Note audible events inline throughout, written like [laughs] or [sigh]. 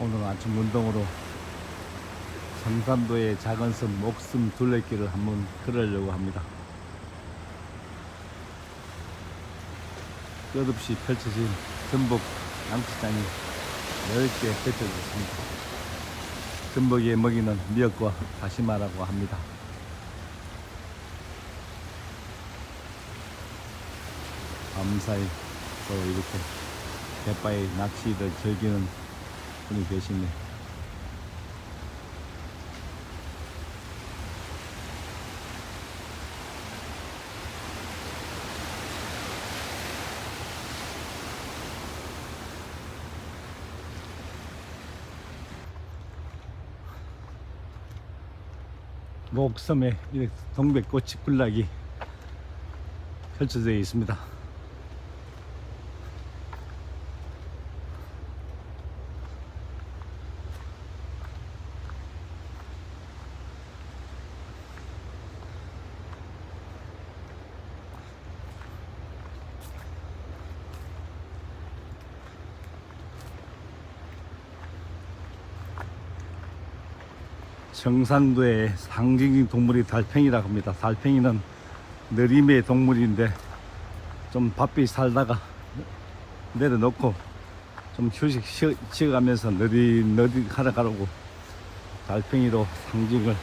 오늘 아침 운동으로 성산도의 작은 섬 목숨 둘레길을 한번 걸으려고 합니다. 끝없이 펼쳐진 전복 양치장이 넓게 펼쳐졌습니다. 전복의 먹이는 미역과 다시마라고 합니다. 밤사이 또 이렇게 갯바위 낚시를 즐기는 분이 계시네. 목섬에 동백꽃이 군락이 펼쳐져 있습니다. 정산도의 상징적인 동물이 달팽이라고 합니다. 달팽이는 느림의 동물인데 좀 바삐 살다가 내려놓고 좀 휴식 쉬- 쉬어가면서 느리 하러 가라고 달팽이로 상징을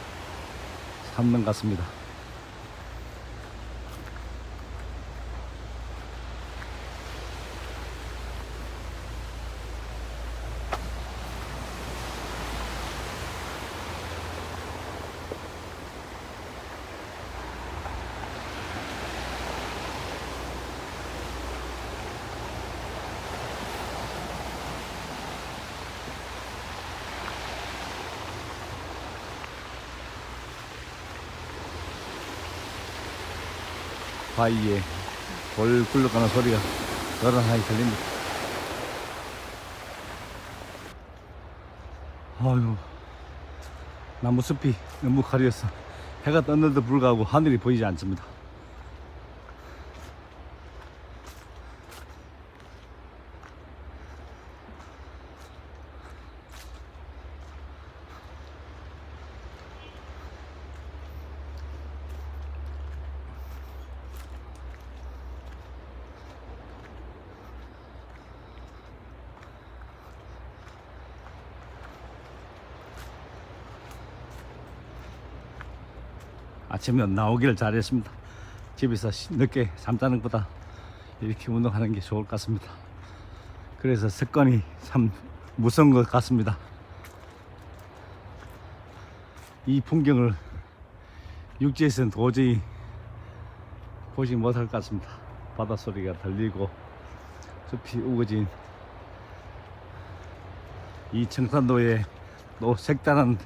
삼는 것 같습니다. 바위에 돌 굴러가는 소리가 여란하게 들립니다. 아유, 나무숲이 너무 가려서 해가 떴는데도 불구하고 하늘이 보이지 않습니다. 아침에 나오기를 잘했습니다. 집에서 시- 늦게 잠자는 것보다 이렇게 운동하는 게 좋을 것 같습니다. 그래서 습관이 참 무서운 것 같습니다. 이 풍경을 육지에서는 도저히 보지 못할 것 같습니다. 바다 소리가 들리고 숲이 우거진 이 청산도의 또 색다른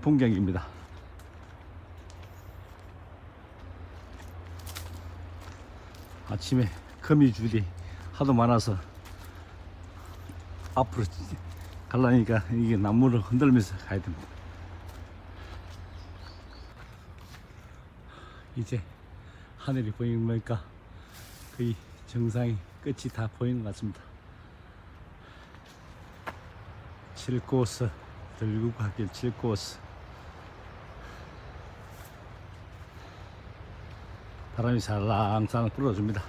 풍경입니다. 아침에 거미줄이 하도 많아서 앞으로 가려니까 이게 나무를 흔들면서 가야 됩니다. 이제 하늘이 보이는 거니까 거의 정상이 끝이 다 보이는 것 같습니다. 칠코스 들고 가길 칠코스 바람이 살랑살랑 불어줍니다.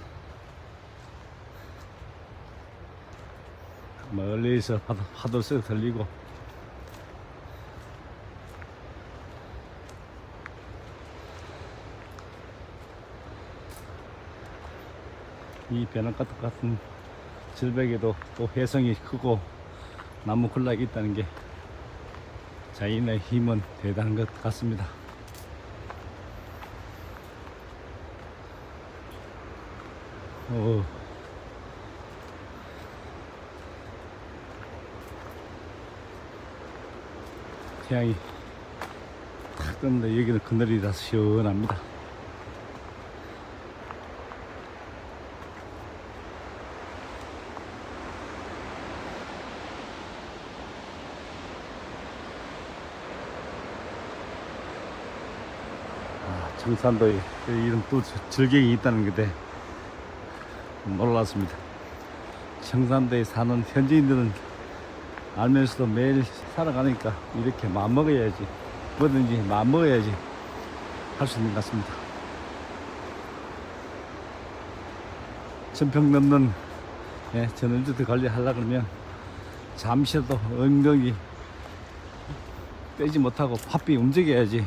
멀리서 파도, 파도 쓱 들리고 이 벼랑가득 같은 절벽에도 또 해성이 크고 나무 군락이 있다는 게 자연의 힘은 대단한 것 같습니다. 오. 태양이 탁 뜨는데 여기는 그늘이라서 시원합니다. 아, 청산도에 이런 또 절경이 있다는 건데 놀랐습니다. 청산도에 사는 현지인들은 알면서도 매일 살아가니까 이렇게 마음 먹어야지 뭐든지 마음 먹어야지 할 수 있는 것 같습니다. 천평 넘는 예, 전원주택 관리하려 그러면 잠시라도 엉덩이 빼지 못하고 바삐 움직여야지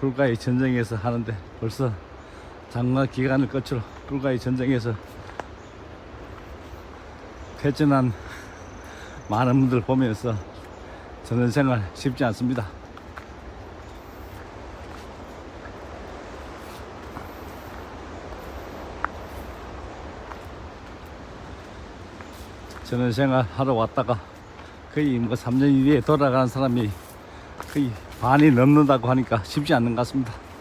불가의 전쟁에서 하는데 벌써 장마 기간을 거쳐 불가의 전쟁에서 패전한 많은 분들 보면서 저는 생활 쉽지 않습니다. 저는 생활 하러 왔다가 거의 뭐 3년 이내에 돌아가는 사람이 거의 반이 넘는다고 하니까 쉽지 않는 것 같습니다.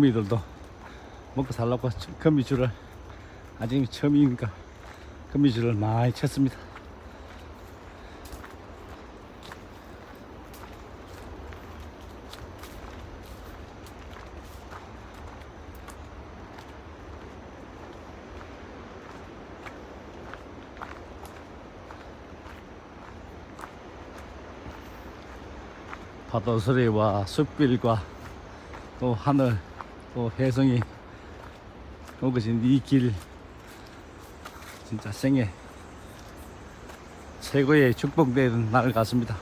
금이들도 먹고 살라고 금이줄을 아직 처음이니까 금이줄을 많이 쳤습니다. 파도 소리와 숲길과 또 하늘 또 혜성이 오그신 이 길 진짜 생애 최고의 축복되는 날 같습니다.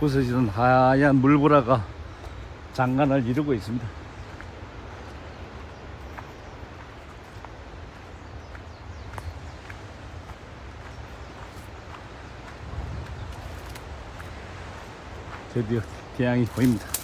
부서지는 하얀 물보라가 장관을 이루고 있습니다. 드디어 태양이 보입니다.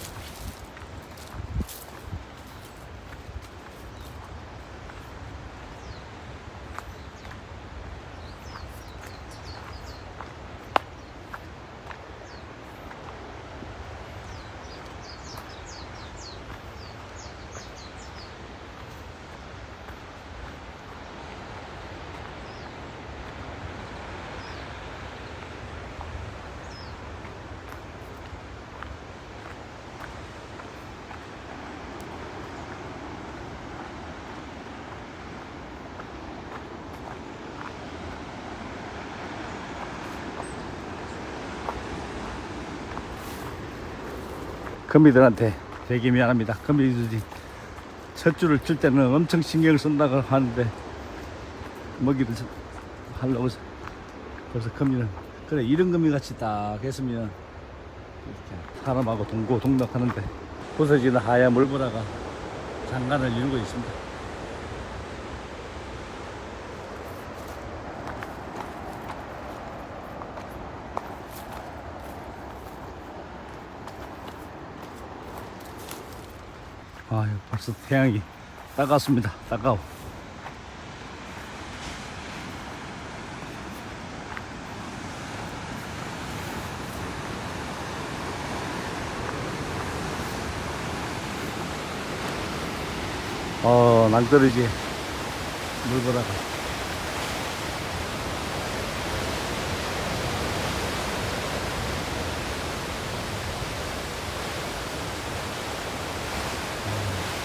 금이들한테 되게 미안합니다. 금이들이 첫 줄을 줄 때는 엄청 신경을 쓴다고 하는데 먹이를 좀 하려고 해서 그래서 금이는 그래 이런 금이 같이 딱 했으면 이렇게 사람하고 동고 동락하는데 부서지는 하얀 물보라가 장관을 이루고 있습니다. 벌써 태양이 따갑습니다. 따가워. 어 낭떠러지 물보다가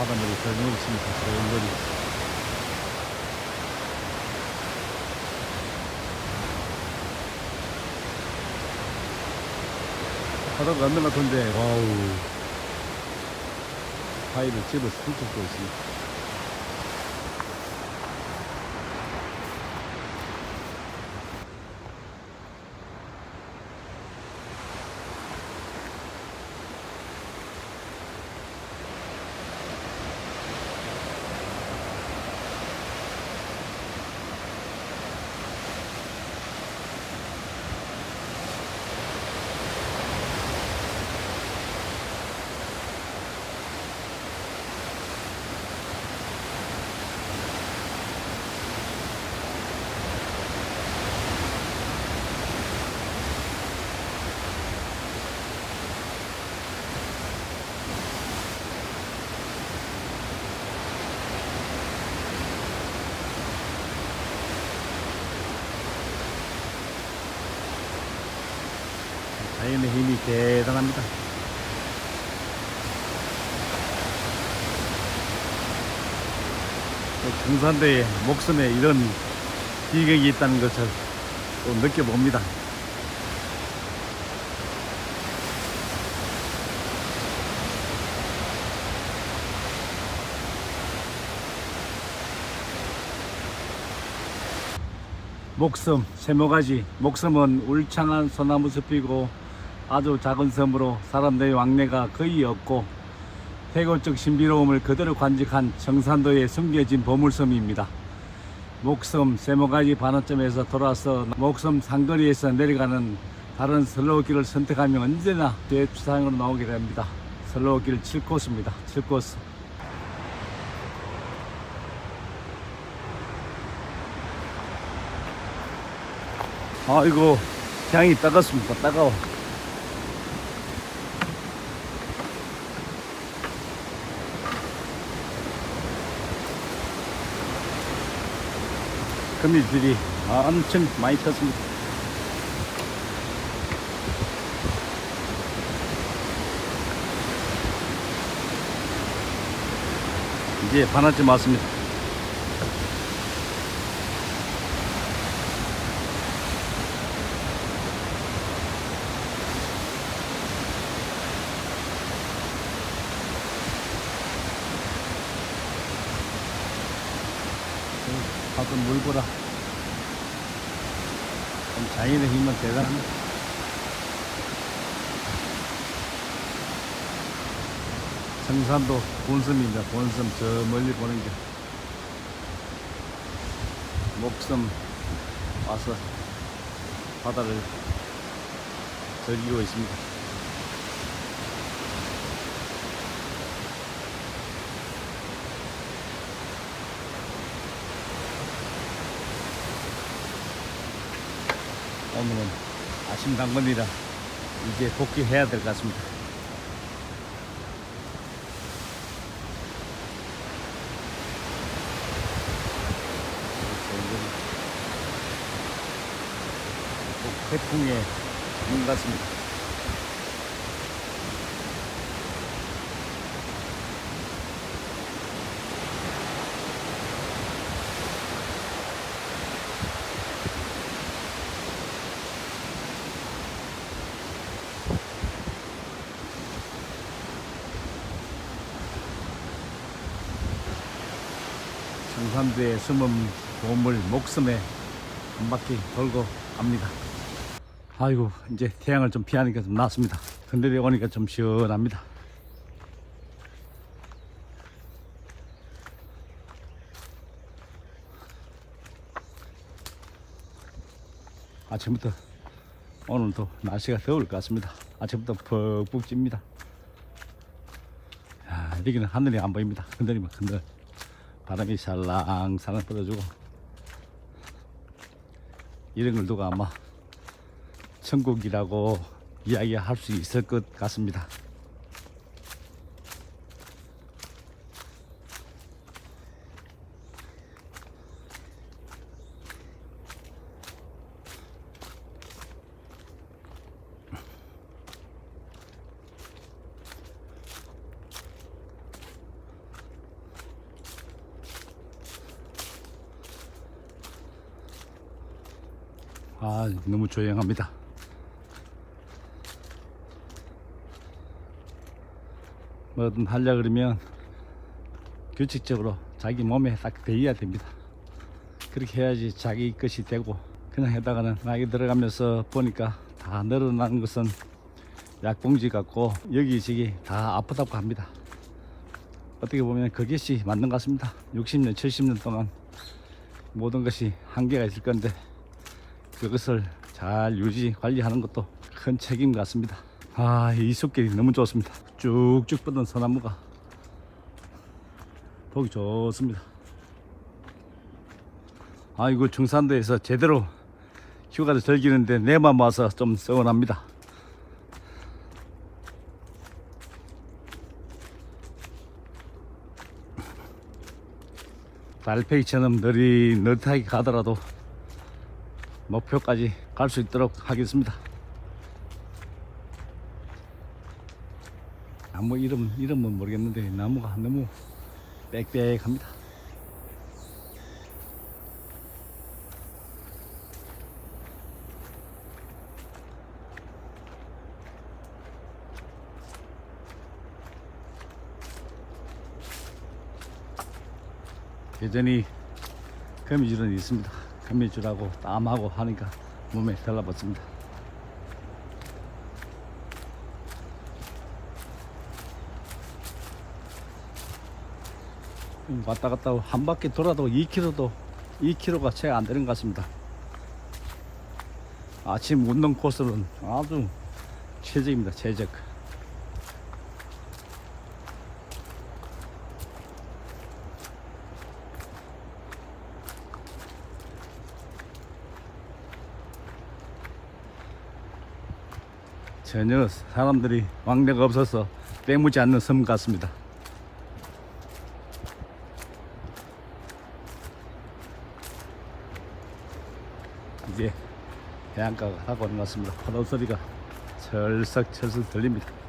바닷물이 덜 있습니다. 좋은 물이. 바다가 안 같은데, 와우. 바위를 집어서 훑고 있습니다. 자연의 힘이 대단합니다. 또 경산도의 목숨에 이런 비극이 있다는 것을 또 느껴봅니다. 목섬, 세모가지. 목섬은 울창한 소나무 숲이고 아주 작은 섬으로 사람들의 왕래가 거의 없고 태고적 신비로움을 그대로 간직한 정산도의 숨겨진 보물섬입니다. 목섬 세모가지 반환점에서 돌아서 목섬 상거리에서 내려가는 다른 슬로우길을 선택하면 언제나 제 주상으로 나오게 됩니다. 슬로우길 7코스입니다. 7코스. 아이고 향이 따갑습니다. 따가워. 거미들이 엄청 많이 탔습니다. 이제 반환점 왔습니다. 가끔 물 보라. 참 자연의 힘은 대단합니다. 청산도 본섬입니다. 본섬 저 멀리 보는 게 목섬 와서 바다를 즐기고 있습니다. 오늘은 아침 당번이라 이제 복귀해야 될 것 같습니다. 태풍의 문 같습니다. 정산도에 숨은 보물 목섬에 한 바퀴 돌고 갑니다. 아이고 이제 태양을 좀 피하니까 좀 낫습니다. 근데 오니까 좀 시원합니다. 아침부터 오늘도 날씨가 더울 것 같습니다. 아침부터 푹푹 찝니다. 야, 여기는 하늘이 안 보입니다. 흔들리면 흔들. 바람이 살랑살랑 불어주고 이런 걸 누가 아마 천국이라고 이야기할 수 있을 것 같습니다. 아, 너무 조용합니다. 뭐든 하려 그러면 규칙적으로 자기 몸에 딱 대해야 됩니다. 그렇게 해야지 자기 것이 되고 그냥 해다가는 나이 들어가면서 보니까 다 늘어난 것은 약봉지 같고 여기저기 다 아프다고 합니다. 어떻게 보면 그것이 맞는 것 같습니다. 60년, 70년 동안 모든 것이 한계가 있을 건데 그것을 잘 유지 관리하는 것도 큰 책임 같습니다. 아, 이 숲길이 너무 좋습니다. 쭉쭉 뻗은 소나무가 보기 좋습니다. 아, 이거 중산도에서 제대로 휴가를 즐기는데 내만 와서 좀 서운합니다. 달팽이처럼 느릿느릿하게 가더라도 목표까지 갈 수 있도록 하겠습니다. 나무 이름 이름은 모르겠는데 나무가 너무 빽빽합니다. 여전히 거미줄은 있습니다. 거미줄하고 땀하고 하니까 몸에 달라붙습니다. 왔다 갔다 한 바퀴 돌아도 2km도 2km가 채 안 되는 것 같습니다. 아침 운동 코스는 아주 최적입니다. 최적. 전혀 사람들이 왕래가 없어서 빼무지 않는 섬 같습니다. 이제 해안가가 하고 오는 것 같습니다. 파도 소리가 철썩철썩 들립니다.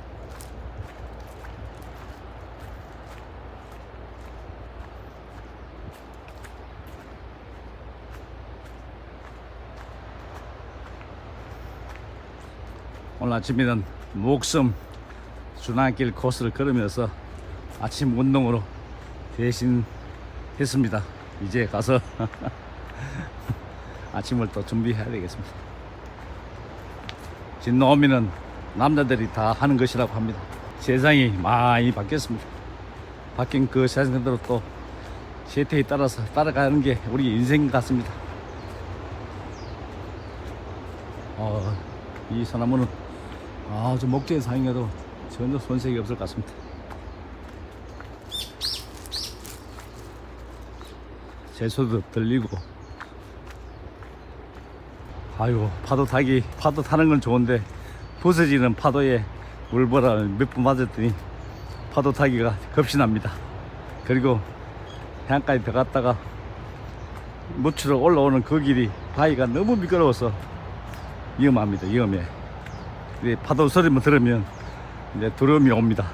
아침에는 목섬 순환길 코스를 걸으면서 아침 운동으로 대신 했습니다. 이제 가서 [laughs] 아침을 또 준비해야 되겠습니다. 진노오미는 남자들이 다 하는 것이라고 합니다. 세상이 많이 바뀌었습니다. 바뀐 그 세상대로 또 세태에 따라서 따라가는 게 우리 인생 같습니다. 어, 이 소나무는 아주 목재의 사용에도 전혀 손색이 없을 것 같습니다. 제 소도 들리고 아이고 파도 타기 파도 타는 건 좋은데 부서지는 파도에 물보라 몇 번 맞았더니 파도 타기가 겁신납니다. 그리고 해안가에 들어갔다가 무추로 올라오는 그 길이 바위가 너무 미끄러워서 위험합니다. 위험해. 파도 소리만 들으면 이제 두려움이 옵니다.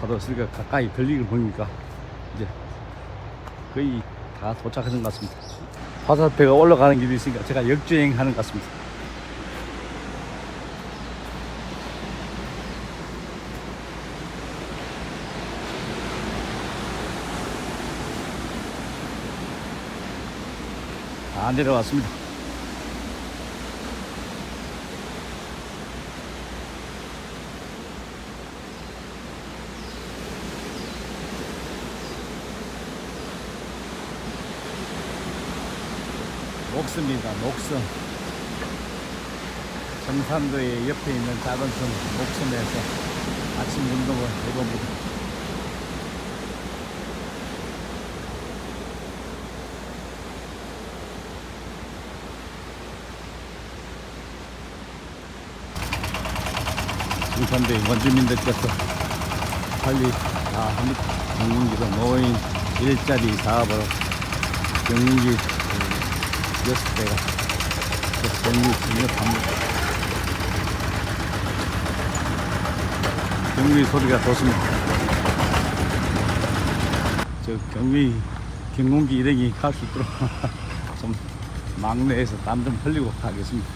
파도 소리가 가까이 들리는 보니까 이제 거의 다 도착하는 것 같습니다. 화살표가 올라가는 길이 있으니까 제가 역주행하는 것 같습니다. 다 내려왔습니다. 목섬입니다. 목섬. 정산도의 옆에 있는 작은 섬 목섬에서 아침 운동을 해봅니다. 정산도의 원주민들께서 빨리 다 합니다. 경운기로 노인 일자리 사업으로 경운 기 여섯 대가 경기 진입합니다. 경기 소리가 좋습니다. 저 경기 경운기 일행이 갈 수 있도록 [laughs] 좀 막내에서 땀 좀 흘리고 가겠습니다.